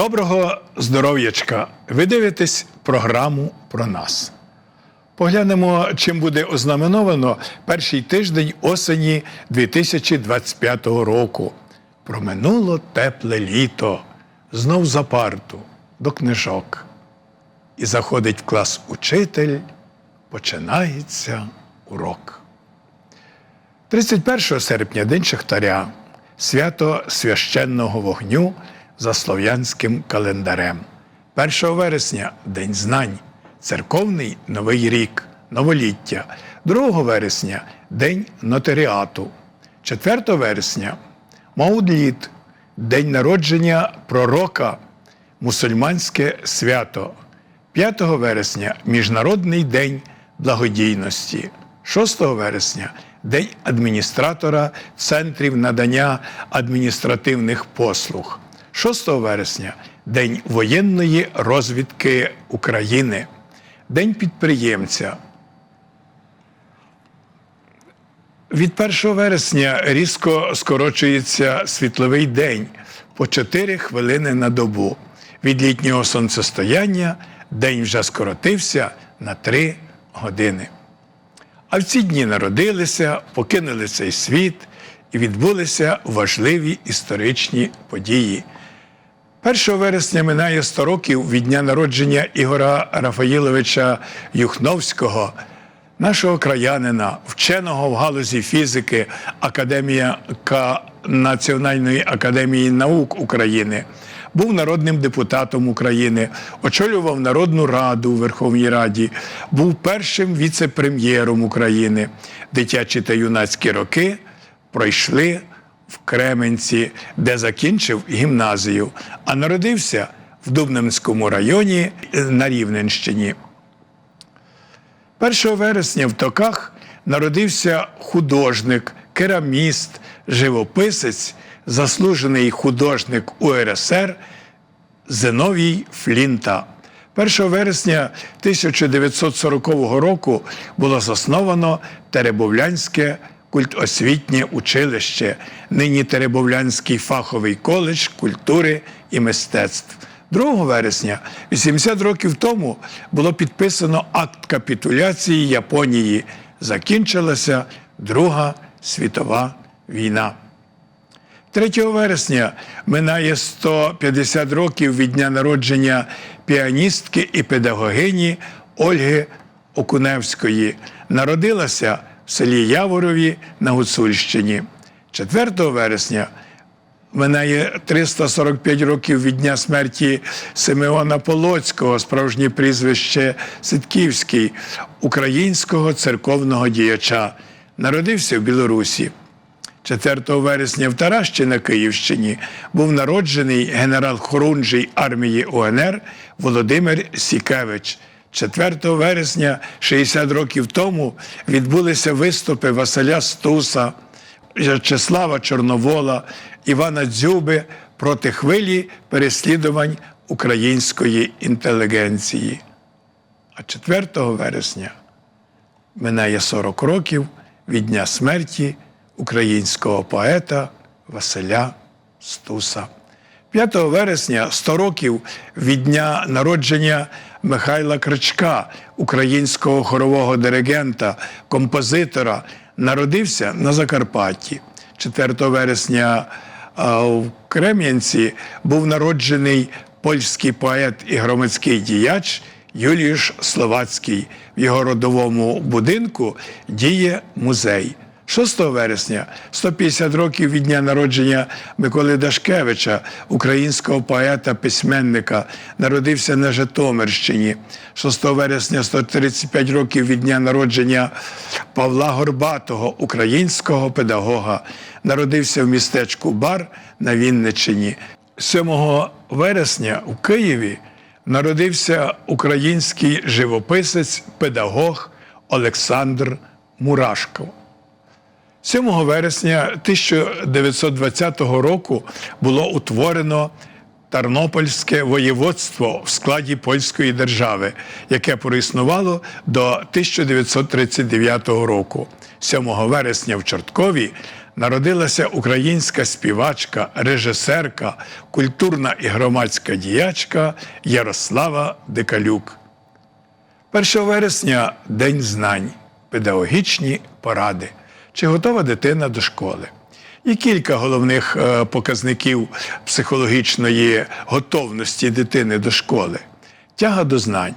Доброго здоров'ячка! Ви дивитесь програму про нас. Поглянемо, чим буде ознаменовано перший тиждень осені 2025 року. Проминуло тепле літо, знов за парту, до книжок. І заходить в клас учитель, починається урок. 31 серпня День Шахтаря, свято священного вогню за слов'янським календарем. 1 вересня День знань, церковний Новий рік, новоліття. 2 вересня День нотаріату. 4 вересня Маудліт, День народження пророка, мусульманське свято. 5 вересня Міжнародний день благодійності. 6 вересня День адміністратора центрів надання адміністративних послуг. 6 вересня День воєнної розвідки України. День підприємця. Від 1 вересня різко скорочується світловий день по 4 хвилини на добу. Від літнього сонцестояння день вже скоротився на 3 години. А в ці дні народилися, покинули цей світ і відбулися важливі історичні події. 1 вересня минає 100 років від дня народження Ігора Рафаїловича Юхновського, нашого краянина, вченого в галузі фізики Академія К- Національної академії наук України. Був народним депутатом України, очолював Народну раду у Верховній Раді, був першим віце-прем'єром України. Дитячі та юнацькі роки пройшли в Кременці, де закінчив гімназію, а народився в Дубненському районі на Рівненщині. 1 вересня в Токах народився художник, кераміст, живописець, заслужений художник УРСР Зиновій Флінта. 1 вересня 1940 року було засновано Теребовлянське культосвітнє училище, нині Теребовлянський фаховий коледж культури і мистецтв. 2 вересня, 80 років тому, було підписано акт капітуляції Японії. Закінчилася Друга світова війна. 3 вересня минає 150 років від дня народження піаністки і педагогині Ольги Окуневської. Народилася селі Яворові на Гуцульщині. 4 вересня минає 345 років від дня смерті Симеона Полоцького, справжнє прізвище Ситківський, українського церковного діяча. Народився в Білорусі. 4 вересня в Таращі на Київщині був народжений генерал Хорунжий армії УНР Володимир Сікевич. 4 вересня 60 років тому відбулися виступи Василя Стуса, В'ячеслава Чорновола, Івана Дзюби проти хвилі переслідувань української інтелігенції. А 4 вересня минає 40 років від дня смерті українського поета Василя Стуса. 5 вересня 100 років від дня народження Михайла Кричка, українського хорового диригента, композитора, народився на Закарпатті. 4 вересня в Крем'янці був народжений польський поет і громадський діяч Юліуш Словацький. В його родовому будинку діє музей. 6 вересня 150 років від дня народження Миколи Дашкевича, українського поета, письменника, народився на Житомирщині. 6 вересня 135 років від дня народження Павла Горбатого, українського педагога, народився в містечку Бар на Вінниччині. 7 вересня у Києві народився український живописець, педагог Олександр Мурашко. 7 вересня 1920 року було утворено Тернопільське воєводство в складі польської держави, яке проіснувало до 1939 року. 7 вересня в Чорткові народилася українська співачка, режисерка, культурна і громадська діячка Ярослава Декалюк. 1 вересня День знань, педагогічні поради. Чи готова дитина до школи? Є кілька головних е, показників психологічної готовності дитини до школи: тяга до знань,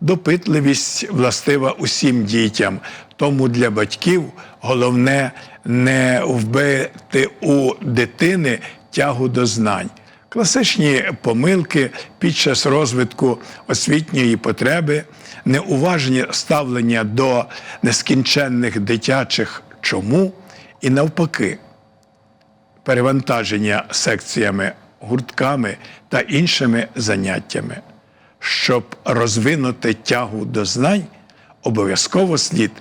допитливість властива усім дітям. Тому для батьків головне не вбити у дитини тягу до знань. Класичні помилки під час розвитку освітньої потреби, неуважні ставлення до нескінченних дитячих чому і навпаки, перевантаження секціями, гуртками та іншими заняттями. Щоб розвинути тягу до знань, обов'язково слід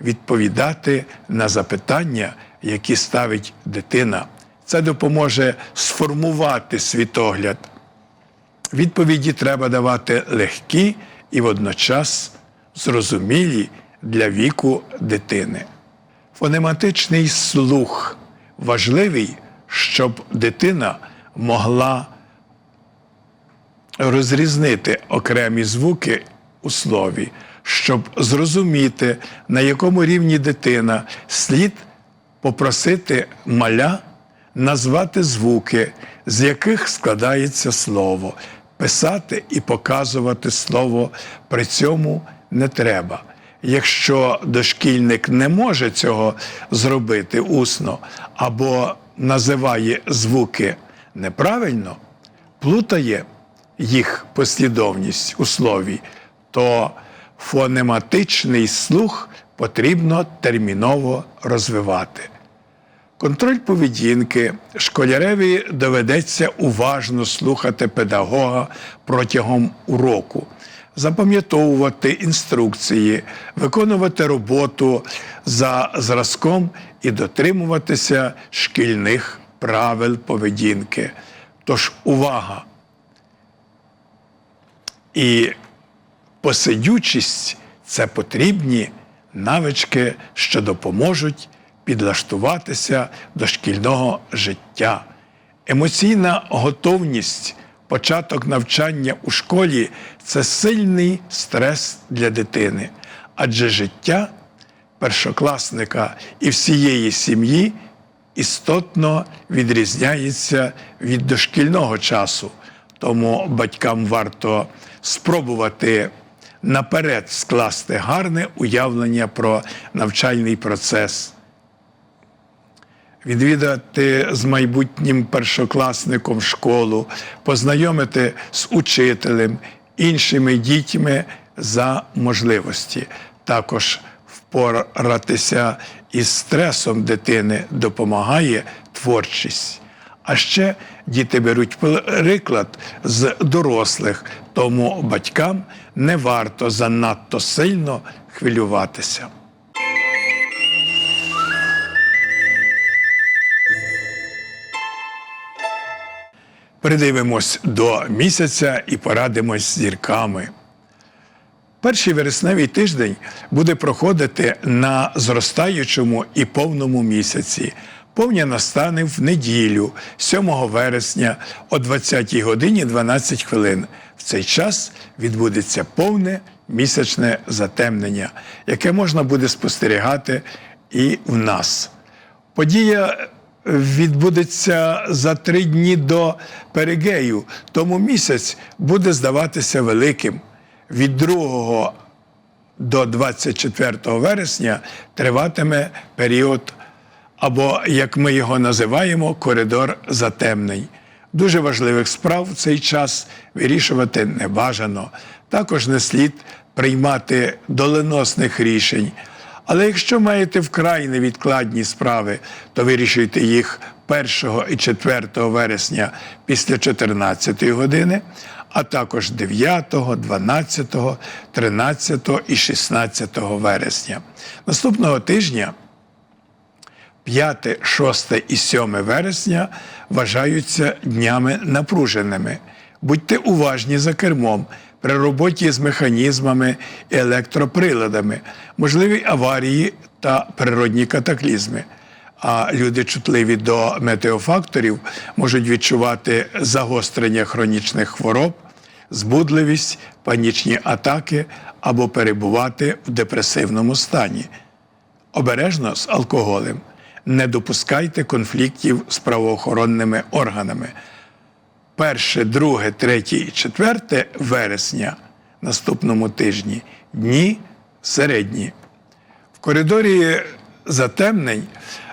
відповідати на запитання, які ставить дитина. Це допоможе сформувати світогляд. Відповіді треба давати легкі і водночас зрозумілі для віку дитини. Фонематичний слух важливий, щоб дитина могла розрізнити окремі звуки у слові, щоб зрозуміти, на якому рівні дитина слід попросити маля назвати звуки, з яких складається слово, писати і показувати слово при цьому не треба. Якщо дошкільник не може цього зробити усно або називає звуки неправильно, плутає їх послідовність у слові, то фонематичний слух потрібно терміново розвивати. Контроль поведінки школяреві доведеться уважно слухати педагога протягом уроку, запам'ятовувати інструкції, виконувати роботу за зразком і дотримуватися шкільних правил поведінки. Тож увага і посидючість це потрібні навички, що допоможуть підлаштуватися до шкільного життя. Емоційна готовність, початок навчання у школі це сильний стрес для дитини, адже життя першокласника і всієї сім'ї істотно відрізняється від дошкільного часу. Тому батькам варто спробувати наперед скласти гарне уявлення про навчальний процес відвідати з майбутнім першокласником школу, познайомити з учителем, іншими дітьми за можливості. Також впоратися із стресом дитини допомагає творчість. А ще діти беруть приклад з дорослих, тому батькам не варто занадто сильно хвилюватися. Придивимось до місяця і порадимось з зірками. Перший вересневий тиждень буде проходити на зростаючому і повному місяці. Повня настане в неділю, 7 вересня о 20 годині 12 хвилин. В цей час відбудеться повне місячне затемнення, яке можна буде спостерігати і в нас. Подія відбудеться за три дні до Перигею, тому місяць буде здаватися великим. Від 2 до 24 вересня триватиме період, або, як ми його називаємо, коридор затемнень. Дуже важливих справ в цей час вирішувати не бажано. Також не слід приймати доленосних рішень. Але якщо маєте вкрай невідкладні справи, то вирішуйте їх 1 і 4 вересня після 14 години, а також 9, 12, 13 і 16 вересня. Наступного тижня. 5, 6 і 7 вересня вважаються днями напруженими. Будьте уважні за кермом при роботі з механізмами і електроприладами, можливі аварії та природні катаклізми. а люди чутливі до метеофакторів можуть відчувати загострення хронічних хвороб, збудливість, панічні атаки або перебувати в депресивному стані. Обережно з алкоголем. Не допускайте конфліктів з правоохоронними органами. 1, 2, 3 і 4 вересня наступному тижні дні середні. В коридорі затемнень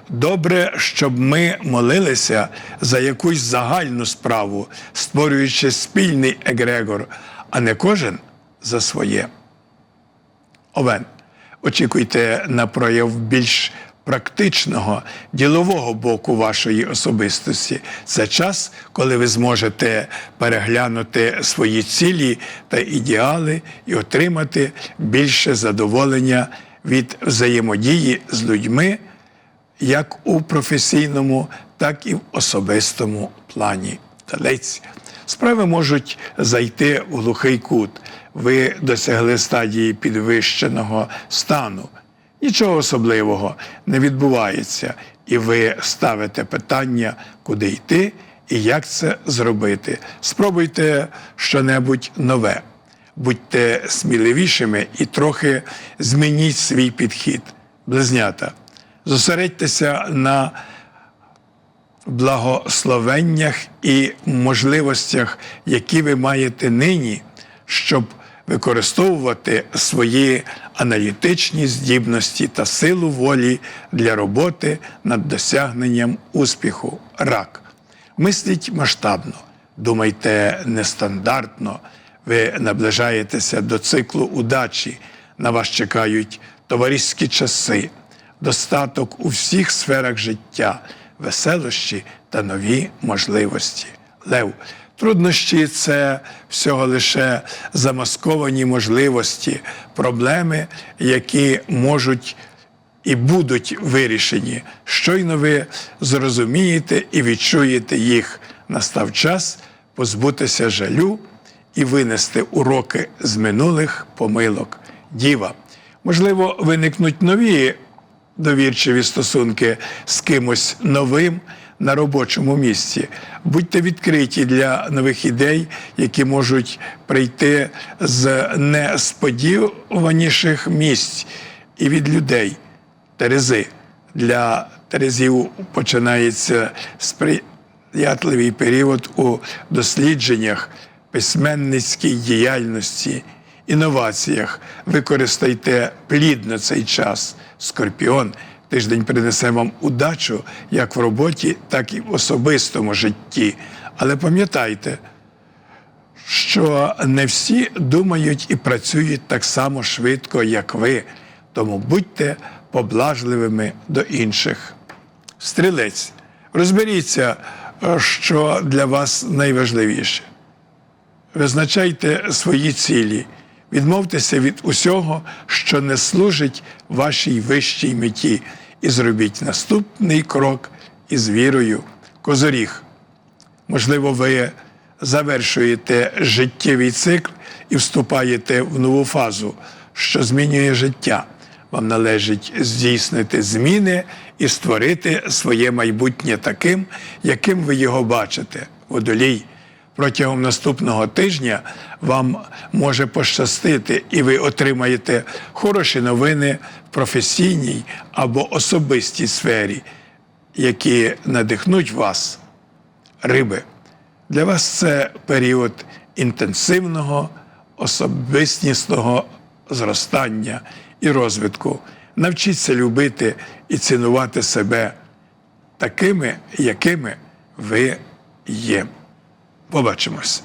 добре, щоб ми молилися за якусь загальну справу, створюючи спільний егрегор, а не кожен за своє. Овен. Очікуйте на прояв більш практичного ділового боку вашої особистості. Це час, коли ви зможете переглянути свої цілі та ідеали і отримати більше задоволення від взаємодії з людьми, як у професійному, так і в особистому плані. Талець. Справи можуть зайти в глухий кут. Ви досягли стадії підвищеного стану. Нічого особливого не відбувається, і ви ставите питання, куди йти і як це зробити. Спробуйте щонебудь нове. Будьте сміливішими і трохи змініть свій підхід. Близнята. Зосередьтеся на благословеннях і можливостях, які ви маєте нині, щоб використовувати свої аналітичні здібності та силу волі для роботи над досягненням успіху. Рак. Мисліть масштабно, думайте нестандартно. Ви наближаєтеся до циклу удачі. На вас чекають товариські часи, достаток у всіх сферах життя, веселощі та нові можливості. Лев. Труднощі це всього лише замасковані можливості, проблеми, які можуть і будуть вирішені. Щойно ви зрозумієте і відчуєте їх. Настав час позбутися жалю і винести уроки з минулих помилок. Діва. Можливо, виникнуть нові довірчиві стосунки з кимось новим на робочому місці. Будьте відкриті для нових ідей, які можуть прийти з несподіваніших місць і від людей. Терези. Для Терезів починається сприятливий період у дослідженнях, письменницькій діяльності, інноваціях. Використайте плідно цей час. Скорпіон тиждень принесе вам удачу як в роботі, так і в особистому житті. Але пам'ятайте, що не всі думають і працюють так само швидко, як ви. Тому будьте поблажливими до інших. Стрілець, розберіться, що для вас найважливіше. Визначайте свої цілі, відмовтеся від усього, що не служить вашій вищій меті, і зробіть наступний крок із вірою. Козоріг. Можливо, ви завершуєте життєвий цикл і вступаєте в нову фазу, що змінює життя. Вам належить здійснити зміни і створити своє майбутнє таким, яким ви його бачите. Водолій. Протягом наступного тижня вам може пощастити, і ви отримаєте хороші новини професійній або особистій сфері, які надихнуть вас, риби. Для вас це період інтенсивного, особистісного зростання і розвитку. Навчіться любити і цінувати себе такими, якими ви є. Побачимось.